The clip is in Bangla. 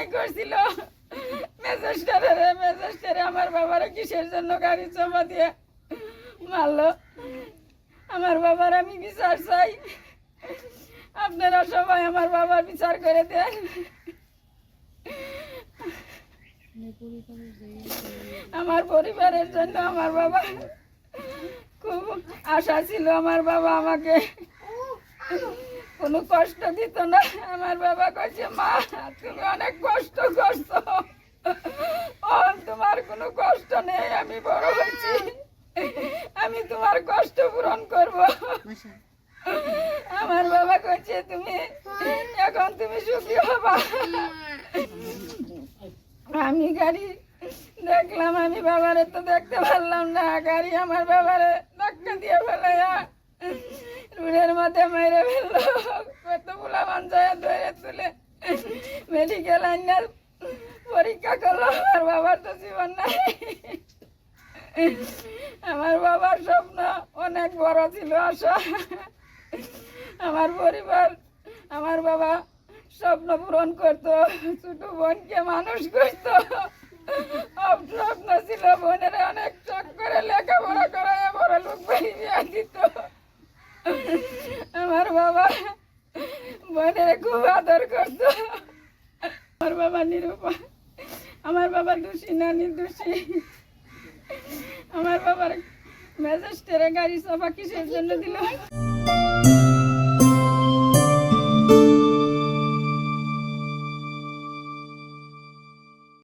অন্যায় করছিল। মেজেস্টারে মেজেস্টারে আমার বাবারা কিসের জন্য গাড়ি চাপা দিয়ে মারলো? আমার বাবার আমি বিচার চাই। আপনারা সবাই আমার বাবার বিচার করে দেন। আমার পরিবারের জন্য আমার বাবা খুব আশা ছিল, আমার বাবা আমাকে কোনো কষ্ট দিত না। আমার বাবা কইছে মা তুমি অনেক কষ্ট করছ। তোমার কোনো কষ্ট নেই আমি বড় হয়েছি। আমি তোমার কষ্ট পূরণ করব। আমার বাবা কইছে তুমি এখন তুমি সুখী হবা। আমি গাড়ি দেখলাম আমি বাবারে তো দেখতে পারলাম না। গাড়ি আমার বাবারে ধাক্কা দিয়ে ফেলাইয়া রুড়ের মধ্যে মেরে মেডিকেল আইনার পরীক্ষা করল আমার বাবার তো জীবন নাই। আমার বাবার স্বপ্ন অনেক বড় ছিল, আশা। আমার পরিবার, আমার বাবা স্বপ্ন পূরণ করতো, ছোট বোনকে মানুষ করতো। সব স্বপ্ন ছিল, বোনের অনেক শখ করে লেখাপড়া করায়, বড় লোক বাড়ি বিয়া দিত। আমার বাবা বোনের খুব আদর করতো। আমার বাবা নিরুপায়। আমার বাবা দোষী না নির্দোষী আমার বাবার ম্যাজিস্ট্রেটে গাড়ি সভা কিসের জন্য দিল?